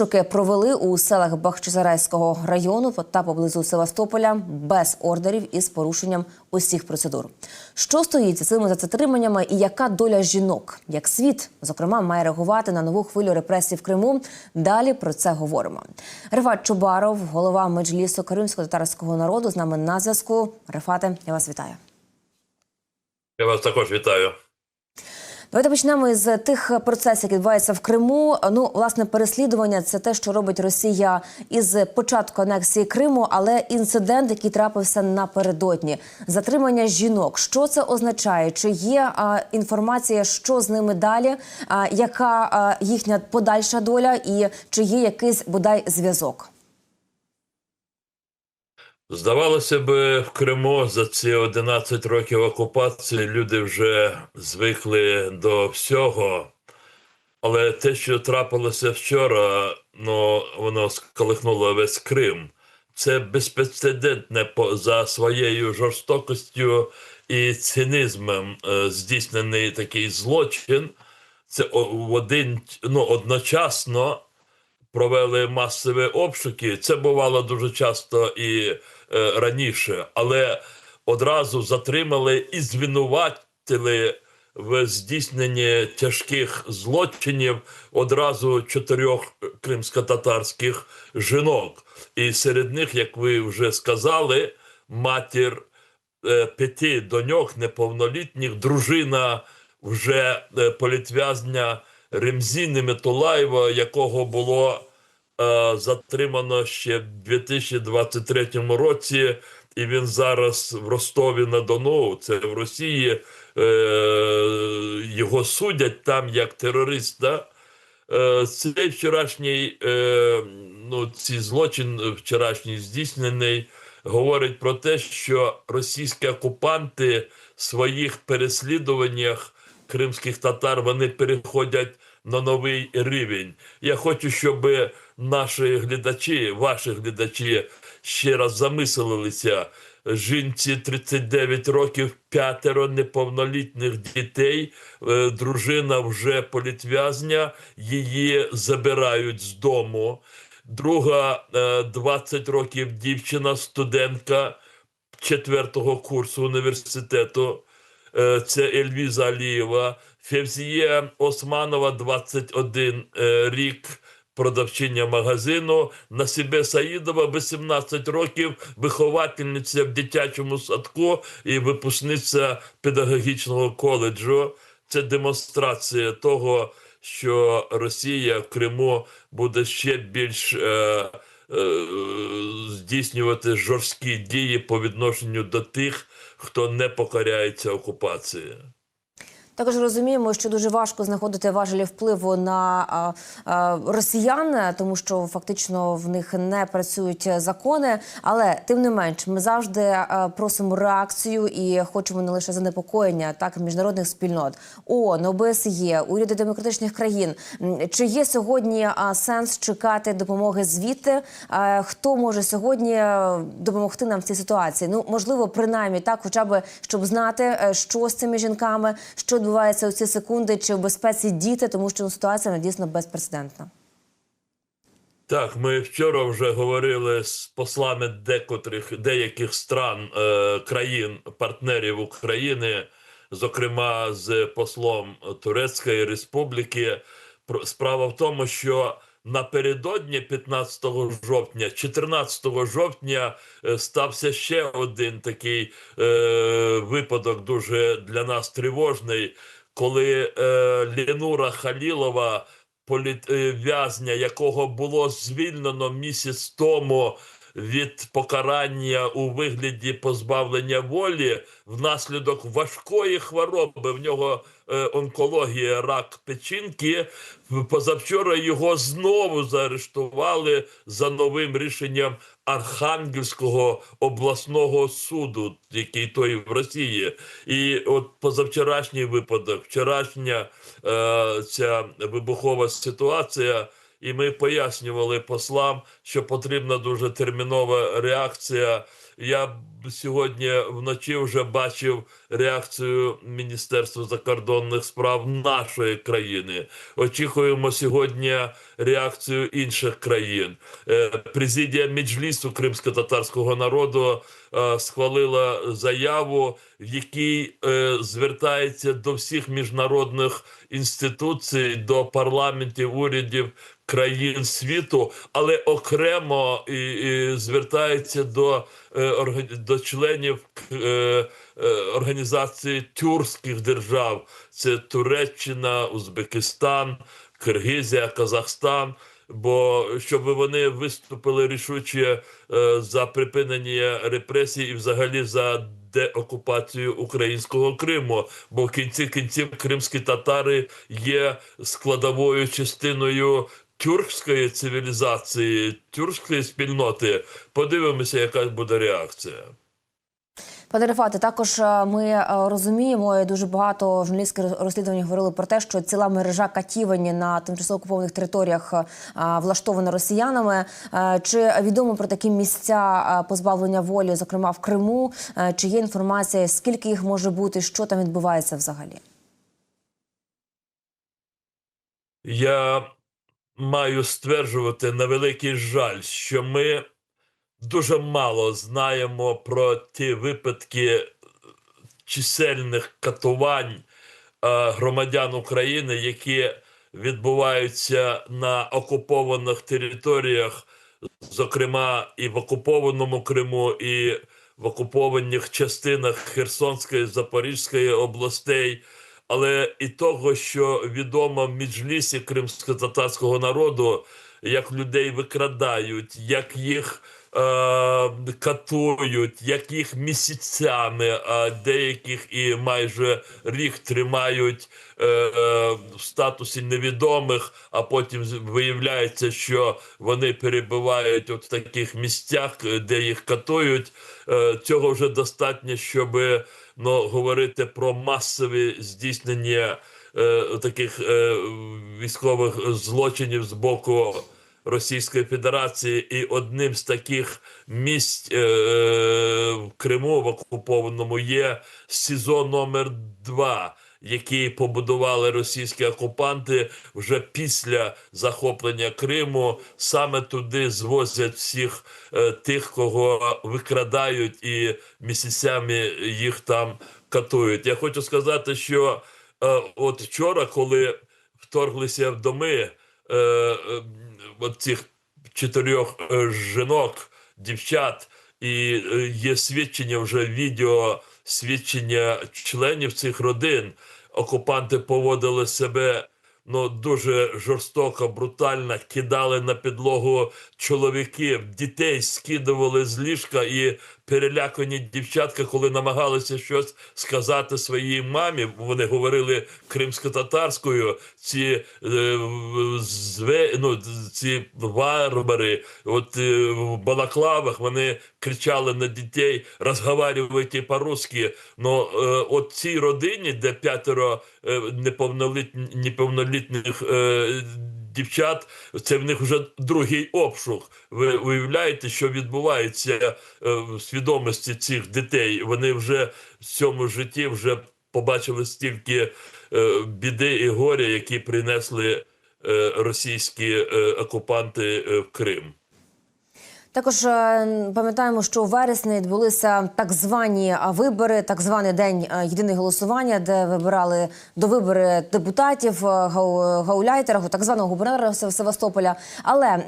Роки провели у селах Бахчисарайського району та поблизу Севастополя без ордерів із порушенням усіх процедур. Що стоїть за цими затриманнями і яка доля жінок? Як світ, зокрема, має реагувати на нову хвилю репресій в Криму? Далі про це говоримо. Рефат Чубаров, голова меджлісу кримсько-татарського народу, з нами на зв'язку. Рефате, я вас вітаю. Я вас також вітаю. Давайте почнемо із тих процесів, які відбуваються в Криму. Ну, власне, переслідування це те, що робить Росія із початку анексії Криму, але інцидент, який трапився напередодні, затримання жінок. Що це означає? Чи є а, інформація, що з ними далі? А, яка а, їхня подальша доля, і чи є якийсь бодай зв'язок? Здавалося б, в Криму за ці 11 років окупації люди вже звикли до всього. Але те, що трапилося вчора, ну воно сколихнуло весь Крим. Це безпрецедентне за своєю жорстокостю і цинізмом е, здійснений такий злочин. Це в один ну одночасно провели масові обшуки. Це бувало дуже часто і раніше, але одразу затримали і звинуватили в здійсненні тяжких злочинів одразу чотирьох кримсько-татарських жінок. І серед них, як ви вже сказали, матір е, п'яти доньок неповнолітніх, дружина вже е, політв'язня Ремзіни Метулаєва, якого було е, затримано ще в 2023 році, і він зараз в Ростові на Дону, це в Росії. Е, його судять там як терориста. Е, Цей вчорашній е, ну, цей злочин вчорашній здійснений говорить про те, що російські окупанти в своїх переслідуваннях кримських татар вони переходять на новий рівень. Я хочу, щоб наші глядачі, ваші глядачі ще раз замислилися. Жінці 39 років, п'ятеро неповнолітніх дітей. Е, Дружина вже політв'язня, її забирають з дому. Друга е, 20 років дівчина, студентка четвертого курсу університету. Е, Це Ельвіза Алієва, Февзія Османова, 21 е, рік, продавчиня магазину. Насібе Саїдова, 18 років, виховательниця в дитячому садку і випускниця педагогічного коледжу. Це демонстрація того, що Росія в Криму буде ще більш е, е, здійснювати жорсткі дії по відношенню до тих, хто не покоряється окупації. Також розуміємо, що дуже важко знаходити важелі впливу на росіян, тому що фактично в них не працюють закони. Але тим не менш, ми завжди просимо реакцію і хочемо не лише занепокоєння так міжнародних спільнот ООН, ОБСЄ, уряди демократичних країн. Чи є сьогодні сенс чекати допомоги звідти? Хто може сьогодні допомогти нам в цій ситуації? Ну можливо, принаймні так, хоча б щоб знати, е, що з цими жінками, що відбувається у ці секунди, чи в безпеці діти, тому що ну, ситуація надійсно дійсно безпрецедентна. Так, ми вчора вже говорили з послами декотрих деяких стран е, країн, партнерів України, зокрема з послом Турецької Республіки. Справа в тому, що напередодні 15 жовтня, 14 жовтня е, стався ще один такий е, випадок, дуже для нас тривожний, коли е, Лінура Халілова політв'язня, якого було звільнено місяць тому від покарання у вигляді позбавлення волі внаслідок важкої хвороби. В нього е, онкологія, рак печінки. Позавчора його знову заарештували за новим рішенням Архангельського обласного суду, який той в Росії. І от позавчорашній випадок, вчорашня е, ця вибухова ситуація. І ми пояснювали послам, що потрібна дуже термінова реакція. Я сьогодні вночі вже бачив реакцію Міністерства закордонних справ нашої країни. Очікуємо сьогодні реакцію інших країн. Е, Президія Меджлісу кримсько-татарського народу е, схвалила заяву, в якій е, звертається до всіх міжнародних інституцій, до парламентів, урядів країн світу, але окремо і, і звертається до, е, до членів е, е, організації тюркських держав: це Туреччина, Узбекистан, Киргизія, Казахстан. Бо щоб вони виступили рішуче за припинення репресій і взагалі за деокупацію українського Криму. Бо в кінці кінців кримські татари є складовою частиною тюркської цивілізації, тюркської спільноти. Подивимося, яка буде реакція. Пане Рефате, також е, ми е, розуміємо, і дуже багато журналістських розслідувань говорили про те, що ціла мережа катівень на тимчасово окупованих територіях е, влаштована росіянами. Чи відомо про такі місця позбавлення волі, зокрема в Криму? Чи є інформація, скільки їх може бути, що там відбувається взагалі? Я маю стверджувати на великий жаль, що ми дуже мало знаємо про ті випадки чисельних катувань е, громадян України, які відбуваються на окупованих територіях, зокрема і в окупованому Криму, і в окупованих частинах Херсонської Запорізької областей. Але і того, що відомо в Меджлісі кримсько-татарського народу, як людей викрадають, як їх е, катують, як їх місяцями, а деяких і майже рік тримають е, е, в статусі невідомих, а потім виявляється, що вони перебувають от в таких місцях, е, де їх катують. Е, цього вже достатньо, щоб ну, говорити про масові здійснення е, таких е, військових злочинів з боку Російської Федерації, і одним з таких місць е, в Криму в окупованому є СІЗО номер 2 який побудували російські окупанти вже після захоплення Криму. Саме туди звозять всіх е, тих, кого викрадають, і місяцями їх там катують. Я хочу сказати, що е, от вчора, коли вторглися в доми е, е, цих чотирьох е, жінок, дівчат, і е, є свідчення вже відео, свідчення членів цих родин. Окупанти поводили себе ну дуже жорстоко, брутально, кидали на підлогу чоловіків, дітей скидували з ліжка і перелякані дівчатка, коли намагалися щось сказати своїй мамі, вони говорили кримсько-татарською. Ці е, ну, ці варвари, от е, в балаклавах вони кричали на дітей, розговарюйте по-русски. Ну, е, от цій родині, де п'ятеро е, неповнолітніх е, дівчат, це в них вже другий обшук. Ви уявляєте, що відбувається е, в свідомості цих дітей? Вони вже в цьому житті вже побачили стільки е, біди і горя, які принесли е, російські окупанти в Крим. Також е, пам'ятаємо, що у вересні відбулися так звані вибори, так званий день е, єдине голосування, де вибирали до вибори депутатів е, Гау- Гауляйтера, так званого губернатора Севастополя. Але е,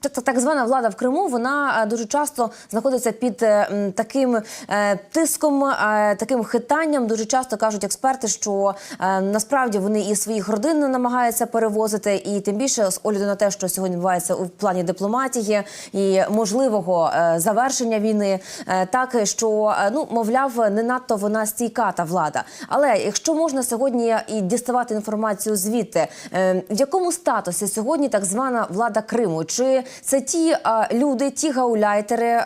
та- та- так звана влада в Криму вона е, дуже часто знаходиться під е, таким е, тиском, е, таким хитанням. Дуже часто кажуть експерти, що е, насправді вони і своїх родин намагаються перевозити, і тим більше з огляду на те, що сьогодні відбувається у плані дипломатії, і можливого е, завершення війни, е, так що е, ну мовляв, не надто вона стійка та влада. Але якщо можна сьогодні і діставати інформацію звідти, в якому статусі сьогодні так звана влада Криму? Чи це ті люди, ті гауляйтери,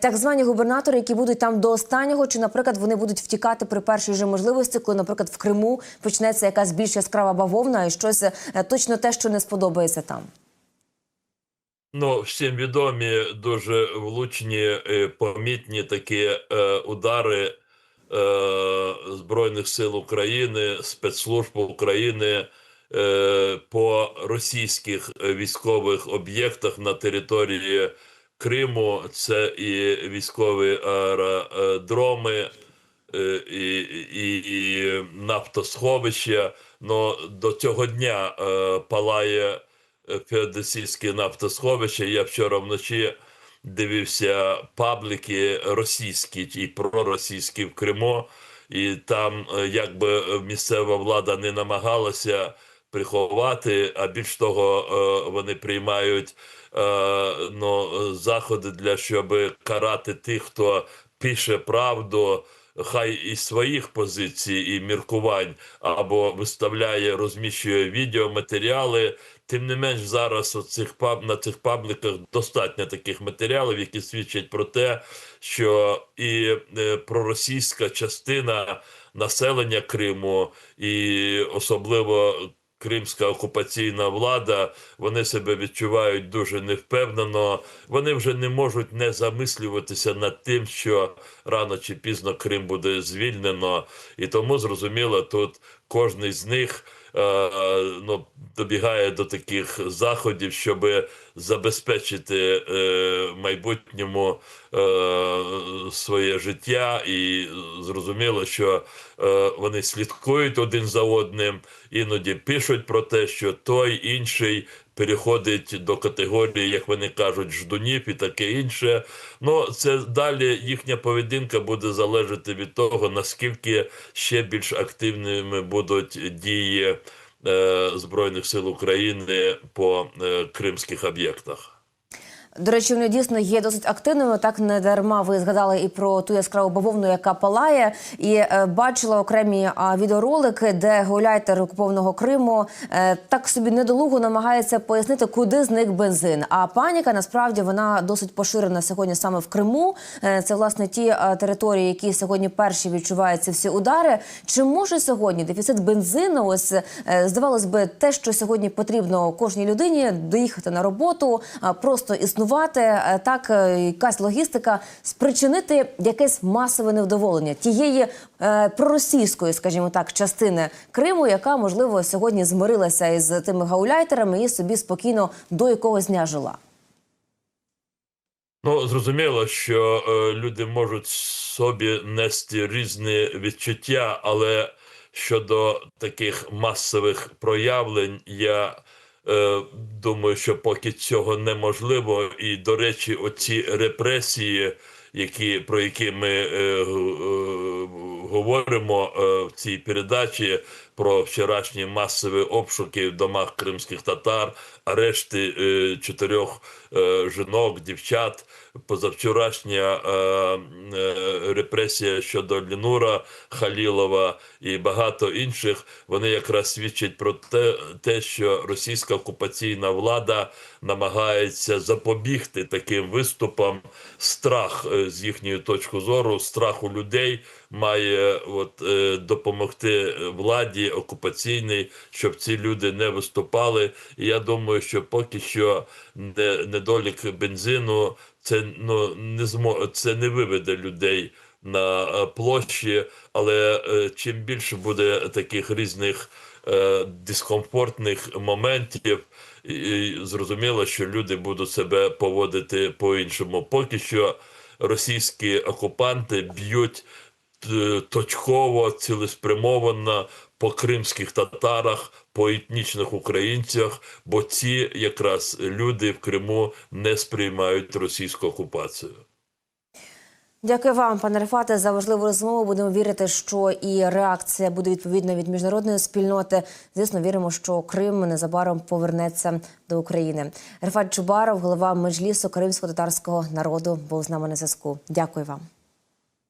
так звані губернатори, які будуть там до останнього, чи, наприклад, вони будуть втікати при першій же можливості, коли, наприклад, в Криму почнеться якась більш яскрава бавовна і щось точно те, що не сподобається там? Ну, всім відомі дуже влучні, е, помітні такі е, удари е, Збройних сил України, спецслужб України е, по російських військових об'єктах на території Криму. Це і військові аеродроми, е, і, і, і нафтосховища. Но до цього дня е, палає е, феодосійське нафтосховище. Я вчора вночі дивився пабліки російські і проросійські в Криму, і там, е, якби місцева влада не намагалася приховати, а більш того, е, вони приймають ну, заходи для щоб карати тих, хто пише правду. Хай із своїх позицій і міркувань або виставляє, розміщує відеоматеріали. Тим не менш, зараз у цих паб на цих пабліках достатньо таких матеріалів, які свідчать про те, що і е, проросійська частина населення Криму, і особливо кримська окупаційна влада, вони себе відчувають дуже невпевнено. Вони вже не можуть не замислюватися над тим, що рано чи пізно Крим буде звільнено, і тому зрозуміло, тут кожний з них. Е, Ну, добігає до таких заходів, щоб забезпечити е, майбутньому е, своє життя, і зрозуміло, що вони слідкують один за одним, іноді пишуть про те, що той інший переходить до категорії, як вони кажуть, ждунів і таке інше. Ну це далі їхня поведінка буде залежати від того, наскільки ще більш активними будуть дії е, Збройних сил України по е, кримських об'єктах. До речі, вони дійсно є досить активними. Так не дарма ви згадали і про ту яскраву бавовну, яка палає, і е, бачила окремі а, відеоролики, де гуляйтер окупованого Криму е, так собі недолуго намагається пояснити, куди зник бензин. А паніка насправді вона досить поширена сьогодні саме в Криму. Е, це власне ті е, території, які сьогодні перші відчувають ці всі удари. Чи може сьогодні дефіцит бензину? Ось е, здавалось би, те, що сьогодні потрібно кожній людині доїхати на роботу, а, просто існувати, е, так е, якась логістика, спричинити якесь масове невдоволення тієї е, проросійської, скажімо так, частини Криму, яка можливо сьогодні змирилася із тими гауляйтерами і собі спокійно до якогось дня жила. Ну, зрозуміло, що е, люди можуть собі нести різні відчуття, але щодо таких масових проявлень, я думаю, що поки цього неможливо. І, до речі, оці репресії, які, про які ми е, е, говоримо е, в цій передачі, про вчорашні масові обшуки в домах кримських татар, арешти е, чотирьох е, жінок, дівчат, позавчорашня е, е, репресія щодо Лінура Халілова і багато інших, вони якраз свідчать про те, те, що російська окупаційна влада намагається запобігти таким виступам. Страх е, з їхньої точки зору, страх у людей має от, е, допомогти владі окупаційній, щоб ці люди не виступали. І я думаю, що поки що недолік бензину це ну не змо це не виведе людей на е, площі, але е, чим більше буде таких різних е, дискомфортних моментів, і, зрозуміло, що люди будуть себе поводити по-іншому. Поки що російські окупанти б'ють точково, цілеспрямовано по кримських татарах, по етнічних українцях, бо ці якраз люди в Криму не сприймають російську окупацію. Дякую вам, пане Рефате, за важливу розмову. Будемо вірити, що і реакція буде відповідна від міжнародної спільноти. Звісно, віримо, що Крим незабаром повернеться до України. Рефат Чубаров, голова меджлісу кримсько-татарського народу, був з нами на зв'язку. Дякую вам.